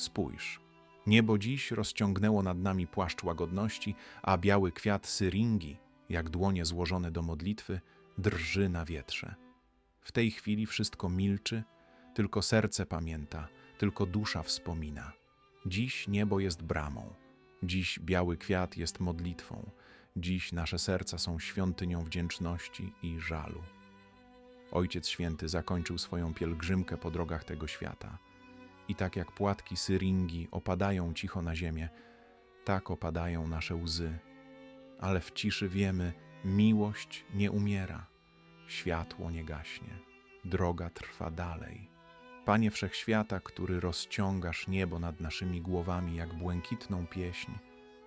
Spójrz. Niebo dziś rozciągnęło nad nami płaszcz łagodności, a biały kwiat syringi, jak dłonie złożone do modlitwy, drży na wietrze. W tej chwili wszystko milczy, tylko serce pamięta, tylko dusza wspomina. Dziś niebo jest bramą, dziś biały kwiat jest modlitwą, dziś nasze serca są świątynią wdzięczności i żalu. Ojciec Święty zakończył swoją pielgrzymkę po drogach tego świata. I tak jak płatki syringi opadają cicho na ziemię, tak opadają nasze łzy. Ale w ciszy wiemy, miłość nie umiera, światło nie gaśnie, droga trwa dalej. Panie Wszechświata, który rozciągasz niebo nad naszymi głowami jak błękitną pieśń,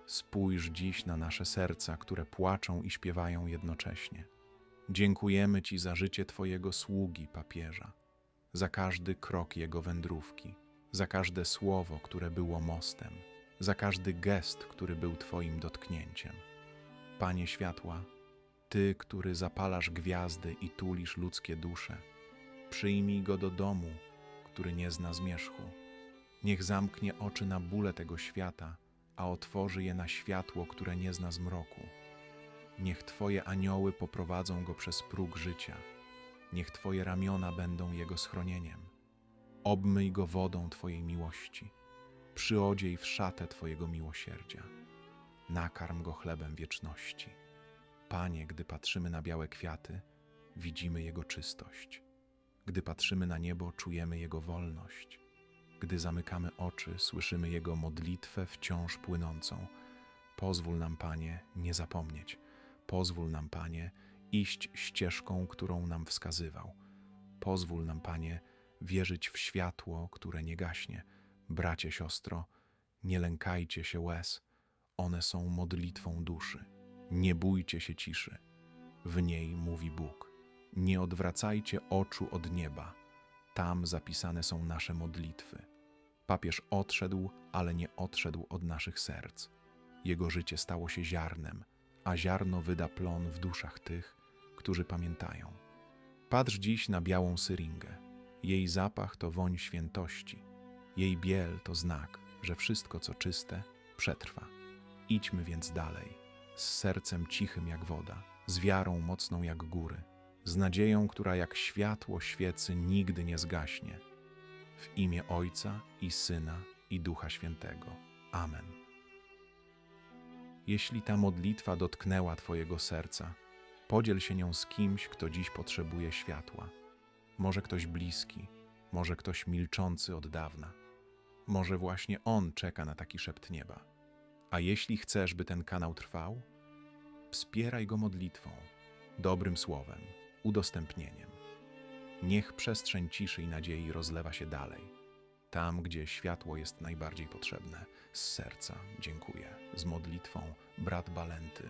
spójrz dziś na nasze serca, które płaczą i śpiewają jednocześnie. Dziękujemy Ci za życie Twojego sługi, papieża, za każdy krok jego wędrówki, za każde słowo, które było mostem, za każdy gest, który był Twoim dotknięciem. Panie światła, Ty, który zapalasz gwiazdy i tulisz ludzkie dusze, przyjmij go do domu, który nie zna zmierzchu. Niech zamknie oczy na bóle tego świata, a otworzy je na światło, które nie zna zmroku. Niech Twoje anioły poprowadzą go przez próg życia. Niech Twoje ramiona będą jego schronieniem. Obmyj go wodą Twojej miłości. Przyodziej w szatę Twojego miłosierdzia. Nakarm go chlebem wieczności. Panie, gdy patrzymy na białe kwiaty, widzimy jego czystość. Gdy patrzymy na niebo, czujemy jego wolność. Gdy zamykamy oczy, słyszymy jego modlitwę wciąż płynącą. Pozwól nam, Panie, nie zapomnieć. Pozwól nam, Panie, iść ścieżką, którą nam wskazywał. Pozwól nam, Panie, wierzyć w światło, które nie gaśnie. Bracie, siostro, nie lękajcie się łez, one są modlitwą duszy. Nie bójcie się ciszy, w niej mówi Bóg. Nie odwracajcie oczu od nieba, tam zapisane są nasze modlitwy. Papież odszedł, ale nie odszedł od naszych serc. Jego życie stało się ziarnem, a ziarno wyda plon w duszach tych, którzy pamiętają. Patrz dziś na białą syringę. Jej zapach to woń świętości. Jej biel to znak, że wszystko, co czyste, przetrwa. Idźmy więc dalej, z sercem cichym jak woda, z wiarą mocną jak góry, z nadzieją, która jak światło świecy nigdy nie zgaśnie. W imię Ojca i Syna i Ducha Świętego. Amen. Jeśli ta modlitwa dotknęła Twojego serca, podziel się nią z kimś, kto dziś potrzebuje światła. Może ktoś bliski, może ktoś milczący od dawna. Może właśnie on czeka na taki szept nieba. A jeśli chcesz, by ten kanał trwał, wspieraj go modlitwą, dobrym słowem, udostępnieniem. Niech przestrzeń ciszy i nadziei rozlewa się dalej. Tam, gdzie światło jest najbardziej potrzebne, z serca dziękuję. Z modlitwą, brat Balenty.